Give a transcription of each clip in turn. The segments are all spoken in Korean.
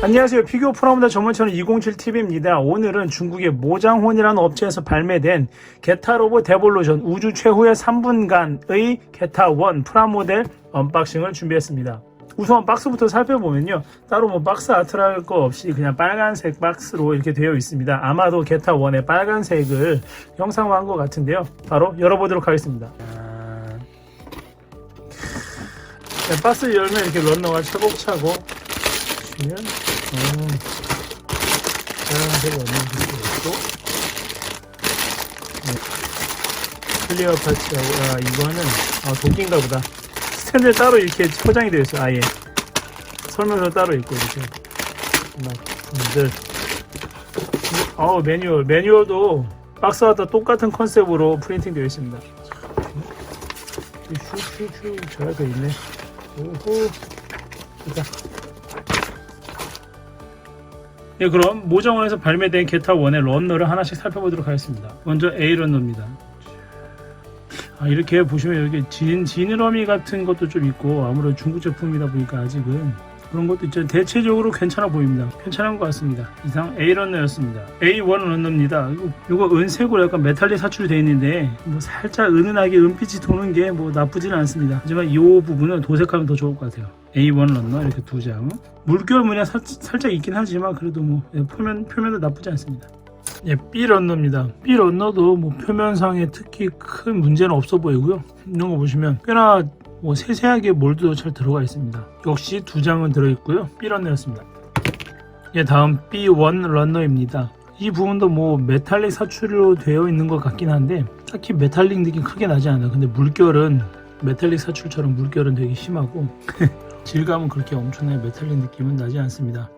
안녕하세요. 피규어 프라모델 전문 채널 207TV입니다. 오늘은 중국의 모장혼이라는 업체에서 발매된 게타로보 데볼루션 우주 최후의 3분간의 게타1 프라모델 언박싱을 준비했습니다. 우선 박스부터 살펴보면요. 따로 뭐 박스 아트랄 거 없이 그냥 빨간색 박스로 이렇게 되어 있습니다. 아마도 게타1의 빨간색을 형상화한 것 같은데요. 바로 열어보도록 하겠습니다. 박스 열면 이렇게 런너가 차곡차곡 보 음, 빨간색 원형도 있고 네. 클리어 파츠하고 아 이거는 아 도끼인가 보다. 스탠드 따로 이렇게 포장이 되어 있어요. 아예. 설명서 따로 있고 이렇게. 막들 어 매뉴얼. 매뉴얼도 박스와 다 똑같은 컨셉으로 프린팅 되어 있습니다. 슈슈슈 잘 되어 있네. 오호. 자 네, 그럼 모정원에서 발매된 게타 1의 런너를 하나씩 살펴보도록 하겠습니다. 먼저 A 런너입니다. 아, 이렇게 보시면 여기 진, 지느러미 같은 것도 좀 있고 아무래도 중국 제품이다 보니까 아직은 그런 것도 있죠. 대체적으로 괜찮아 보입니다. 괜찮은 것 같습니다. 이상 A 런너였습니다. A1 런너입니다. 이거, 이거 은색으로 약간 메탈릭 사출이 되어 있는데 뭐 살짝 은은하게 은빛이 도는 게 뭐 나쁘지는 않습니다. 하지만 이 부분은 도색하면 더 좋을 것 같아요. A1 런너 이렇게 두 장. 물결 문양 살, 살짝 있긴 하지만 그래도 뭐 예, 표면 표면도 나쁘지 않습니다. 예, B 런너입니다. B 런너도 뭐 표면상에 특히 큰 문제는 없어 보이고요. 이런 거 보시면 꽤나 뭐 세세하게 몰드도 잘 들어가 있습니다. 역시 두 장은 들어있고요. B 런너였습니다. 예, 다음 B1 런너입니다. 이 부분도 뭐 메탈릭 사출로 되어 있는 것 같긴 한데 딱히 메탈릭 느낌 크게 나지 않아요. 근데 물결은 메탈릭 사출처럼 물결은 되게 심하고 질감은 그렇게 엄청나게 메탈릭 느낌은 나지 않습니다.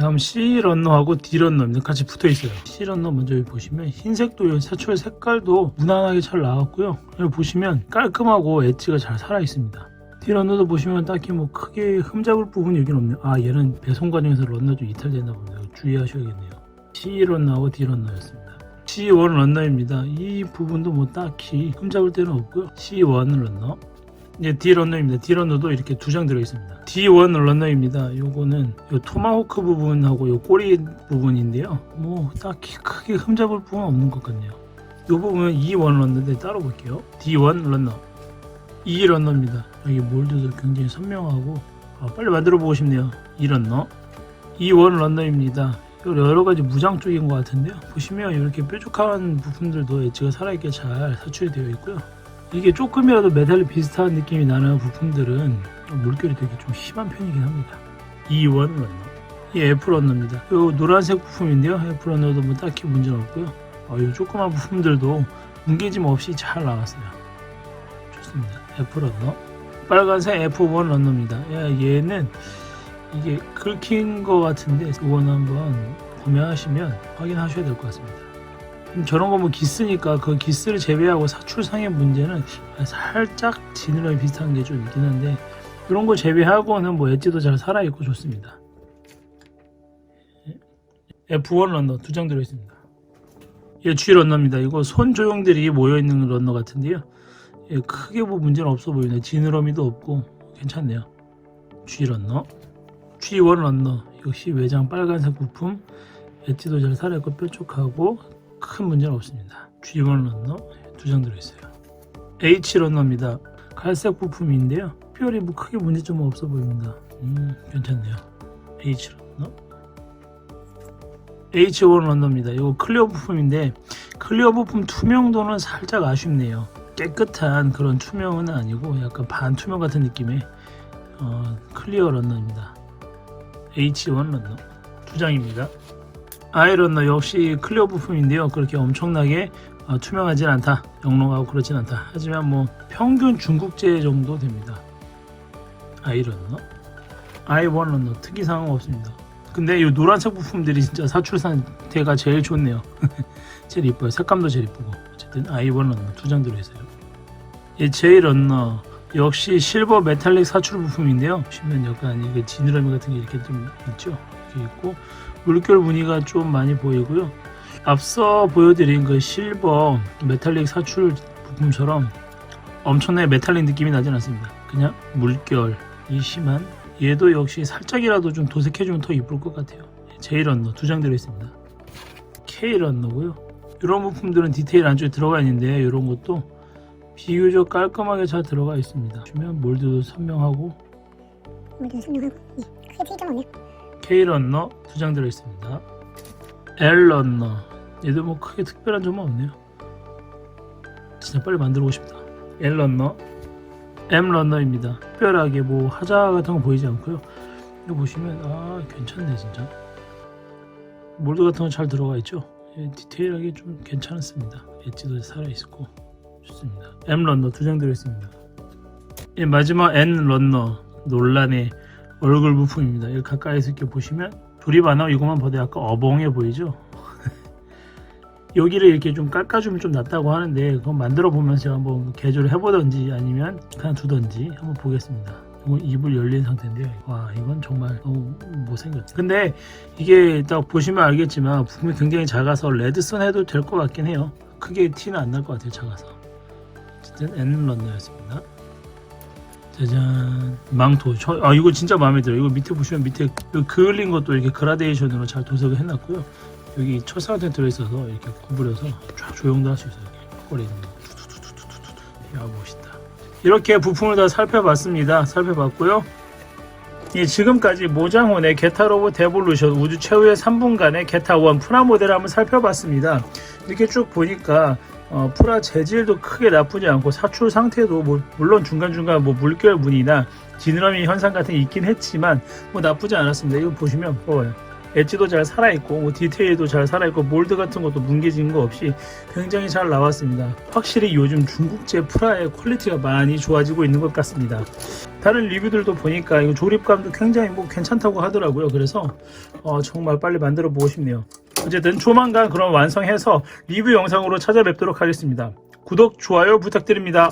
다음 C 런너하고 D 런너입니다. 같이 붙어 있어요. C 런너 먼저 여기 보시면 흰색도 사출 색깔도 무난하게 잘 나왔고요. 여기 보시면 깔끔하고 엣지가 잘 살아 있습니다. D 런너도 보시면 딱히 뭐 크게 흠잡을 부분이 여긴 없네요. 아 얘는 배송 과정에서 런너 좀 이탈됐나 보네요. 주의하셔야겠네요. C 런너하고 D 런너였습니다. C1 런너입니다. 이 부분도 뭐 딱히 흠잡을 데는 없고요. C1 런너. 네, D 런너입니다. D 런너도 이렇게 두 장 들어 있습니다. D1 런너입니다. 요거는 요 토마호크 부분하고 요 꼬리 부분인데요. 뭐 딱히 크게 흠잡을 부분 없는 것 같네요. 요 부분은 E1 런너인데 따로 볼게요. D1 런너. E 런너입니다. 여기 몰드도 굉장히 선명하고 아, 빨리 만들어 보고 싶네요. E 런너. E1 런너입니다. 여러 가지 무장 쪽인 것 같은데요. 보시면 이렇게 뾰족한 부품들도 엣지가 살아있게 잘 사출이 되어 있고요. 이게 조금이라도 메탈이 비슷한 느낌이 나는 부품들은 물결이 되게 좀 심한 편이긴 합니다. E1 런너. 이 F 런너입니다. 이 노란색 부품인데요. F 런너도 뭐 딱히 문제는 없고요. 어, 이 조그만 부품들도 뭉개짐 없이 잘 나왔어요. 좋습니다. F 런너. 빨간색 F1 런너입니다. 야, 얘는 이게 긁힌 것 같은데 이거는 한번 구매하시면 확인하셔야 될 것 같습니다. 음, 저런 거뭐 기스니까 그 기스를 제외하고 사출상의 문제는 살짝 지느러미 비슷한 게 좀 있긴 한데 이런 거 제외하고는 뭐 엣지도 잘 살아있고 좋습니다. F1 런너 두 장 들어있습니다. 예, G 런너입니다. 이거 손 조형들이 모여있는 런너 같은데요. 예, 크게 뭐 문제는 없어 보이네. 지느러미도 없고 괜찮네요. G 런너. G1 런너 역시 외장 빨간색 부품 엣지도 잘 살아있고 뾰족하고 큰 문제는 없습니다. G1 런너 두 장 들어있어요. H 런너입니다. 갈색 부품인데요. 특별히 뭐 크게 문제점은 없어 보입니다. 음 괜찮네요. H 런너 H1 런너입니다. 이거 클리어 부품인데 클리어 부품 투명도는 살짝 아쉽네요. 깨끗한 그런 투명은 아니고 약간 반투명 같은 느낌의 어, 클리어 런너입니다. H1 런너 두 장입니다. I 런너 역시 클리어 부품인데요. 그렇게 엄청나게 어, 투명하진 않다. 영롱하고 그렇진 않다. 하지만 뭐 평균 중국제 정도 됩니다. I 런너 I1 런너 특이사항은 없습니다. 근데 이 노란색 부품들이 진짜 사출 상태가 제일 좋네요. 제일 이뻐요. 색감도 제일 이쁘고. 어쨌든 I1 런너 두 장 들어있어요. 이 J 런너 역시 실버 메탈릭 사출 부품인데요. 보시면 약간 이게 지느러미 같은 게 이렇게 좀 있죠. 이렇게 있고 물결 무늬가 좀 많이 보이고요. 앞서 보여드린 그 실버 메탈릭 사출 부품처럼 엄청나게 메탈릭 느낌이 나진 않습니다. 그냥 물결이 심한 얘도 역시 살짝이라도 좀 도색해주면 더 이쁠 것 같아요. J 런너 두 장 들어있습니다. K 런너고요. 이런 부품들은 디테일 안쪽에 들어가 있는데 이런 것도 비교적 깔끔하게 잘 들어가 있습니다. 보시면 몰드도 선명하고 모두 선명하고 예, 크게 틀릴 점 없네요. K 런너 두 장 들어있습니다. L 런너 얘도 뭐 크게 특별한 점은 없네요. 진짜 빨리 만들고 싶다. L 런너, M 런너입니다. 특별하게 뭐 하자 같은 거 보이지 않고요. 이거 보시면 아 괜찮네 진짜. 몰드 같은 건 잘 들어가 있죠. 예, 디테일하게 좀 괜찮습니다. 엣지도 살아 있고 좋습니다. M 런너 두 장 들어있습니다. 예, 마지막 N 런너 논란의 얼굴 부품입니다. 이거 가까이서 이렇게 보시면 조립 안 하고 이것만 봐도 약간 어벙해 보이죠? 여기를 이렇게 좀 깎아주면 좀 낫다고 하는데 그건 만들어 보면서 한번 개조를 해보던지 아니면 그냥 두던지 한번 보겠습니다. 이건 입을 열린 상태인데요. 와 이건 정말 너무 못생겼죠. 근데 이게 딱 보시면 알겠지만 부품이 굉장히 작아서 레드선 해도 될 것 같긴 해요. 크게 티는 안 날 것 같아요. 작아서. 어쨌든 N 런너였습니다. 짜잔. 망토. 저, 아 이거 진짜 마음에 들어요. 이거 밑에 보시면 밑에 그 그을린 것도 이렇게 그라데이션으로 잘 도색을 해놨고요. 여기 철사한테 들어있어서 이렇게 구부려서 쫙 조형도 할 수 있어요. 투투투투투투 야 멋있다. 이렇게 부품을 다 살펴봤습니다. 살펴봤고요. 예, 지금까지 모장훈의 게타로봇 데볼루션 우주 최후의 3분간의 게타1 프라모델을 한번 살펴봤습니다. 이렇게 쭉 보니까 어, 프라 재질도 크게 나쁘지 않고 사출 상태도 뭐, 물론 중간중간 뭐 물결 무늬나 지느러미 현상 같은 게 있긴 했지만 뭐 나쁘지 않았습니다. 이거 보시면 봐봐요. 엣지도 잘 살아있고 뭐 디테일도 잘 살아있고 몰드 같은 것도 뭉개진 거 없이 굉장히 잘 나왔습니다. 확실히 요즘 중국제 프라의 퀄리티가 많이 좋아지고 있는 것 같습니다. 다른 리뷰들도 보니까 이거 조립감도 굉장히 뭐 괜찮다고 하더라고요. 그래서 어, 정말 빨리 만들어 보고 싶네요. 어쨌든 조만간 그럼 완성해서 리뷰 영상으로 찾아뵙도록 하겠습니다. 구독, 좋아요 부탁드립니다.